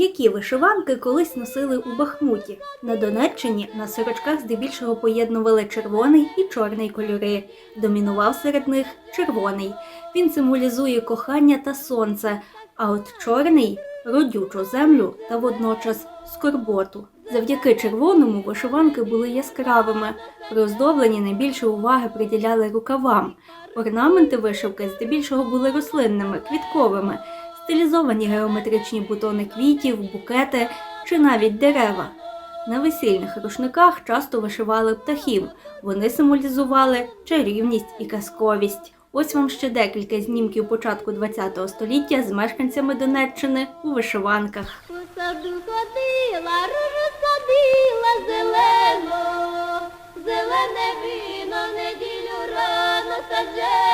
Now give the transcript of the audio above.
Які вишиванки колись носили у Бахмуті? На Донеччині на сорочках здебільшого поєднували червоний і чорний кольори. Домінував серед них червоний. Він символізує кохання та сонце, а от чорний родючу землю та водночас скорботу. Завдяки червоному вишиванки були яскравими. При оздобленні найбільше уваги приділяли рукавам. Орнаменти вишивки здебільшого були рослинними, квітковими, стилізовані геометричні бутони квітів, букети чи навіть дерева. На весільних рушниках часто вишивали птахів. Вони символізували чарівність і казковість. Ось вам ще декілька знімків початку ХХ століття з мешканцями Донеччини у вишиванках. У саду ходила, ружу садила зелено, зелене віно неділю рано саджено.